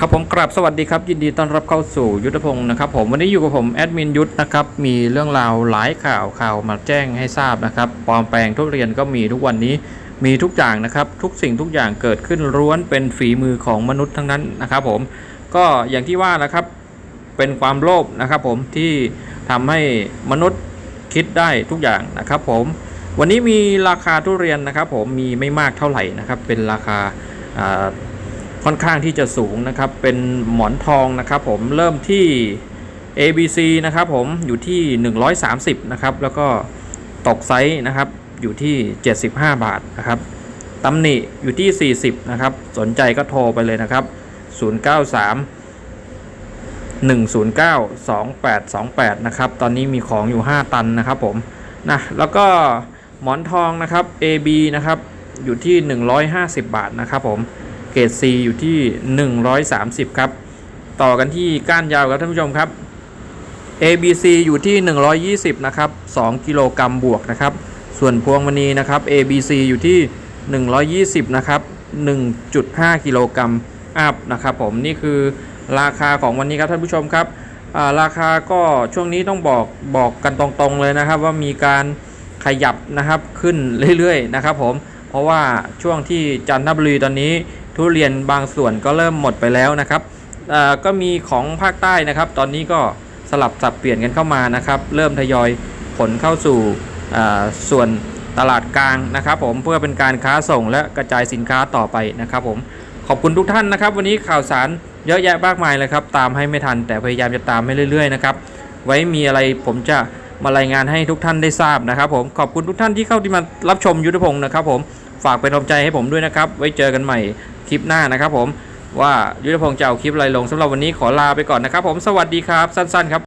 ครับผมกราบสวัสดีครับยินดีต้อนรับเข้าสู่ยุทธพงศ์นะครับผมวันนี้อยู่กับผมแอดมินยุทธนะครับมีเรื่องราวหลายข่าวข่าวมาแจ้งให้ทราบนะครับปลอมแปลงทุเรียนก็มีทุกวันนี้มีทุกอย่างนะครับทุกสิ่งทุกอย่างเกิดขึ้นล้วนเป็นฝีมือของมนุษย์ทั้งนั้นนะครับผมก็อย่างที่ว่านะครับเป็นความโลภนะครับผมที่ทำให้มนุษย์คิดได้ทุกอย่างนะครับผมวันนี้มีราคาทุเรียนนะครับผมมีไม่มากเท่าไหร่นะครับเป็นราคา ค่อนข้างที่จะสูงนะครับ เป็นหมอนทองนะครับ ผมเริ่มที่ ABC นะครับผมอยู่ที่ 130 นะครับ แล้วก็ตกไซส์นะครับอยู่ที่ 75 บาทนะครับตำหนิอยู่ที่ 40 นะครับ สนใจก็โทรไปเลยนะครับ 093 109 2828 นะครับ ตอนนี้มีของอยู่ 5 ตันนะครับผมนะแล้วก็หมอนทองนะครับ AB นะครับอยู่ที่ 150 บาทนะครับผม เกรด C อยู่ที่ 130 ครับ ต่อกันที่ก้านยาวครับท่านผู้ชมครับ ABC อยู่ที่ 120 นะครับ 2 กิโลกรัมบวกนะครับ ส่วนพวงมณีนะครับ ABC อยู่ที่ 120 นะครับ 1.5 กิโลกรัมอัพนะครับผมนี่คือราคาของวันนี้ครับท่านผู้ชมครับาราคาก็ช่วงนี้ต้องบอกบอกกันตรงๆเลยนะครับ ว่ามีการขยับนะครับขึ้นเรื่อยๆนะครับผมเพราะว่าช่วงที่จันทบุรีตอนนี้ ทุเรียนบางส่วนก็เริ่มหมดไปแล้วนะครับก็มีของภาคใต้นะครับ ตอนนี้ก็สลับสับเปลี่ยนกันเข้ามานะครับ เริ่มทยอยขนเข้าสู่ส่วนตลาดกลางนะครับ ผมเพื่อเป็นการค้าส่งและกระจายสินค้าต่อไปนะครับ ผมขอบคุณทุกท่านนะครับ วันนี้ข่าวสารเยอะแยะมากมายเลยครับ ตามให้ไม่ทันแต่พยายามจะตามให้เรื่อยๆนะครับไว้มีอะไรผมจะมารายงานให้ทุกท่านได้ทราบนะครับผมขอบคุณทุกท่านที่เข้าที่มารับชมยุทธพงศ์นะครับ ผมฝากเป็นกำลังใจให้ผมด้วยนะครับ ไว้เจอกันใหม่ คลิปหน้านะครับผมว่ายุทธพงศ์จะเอาคลิปอะไรลงสำหรับวันนี้ขอลาไปก่อนนะครับผมสวัสดีครับสั้นๆครับ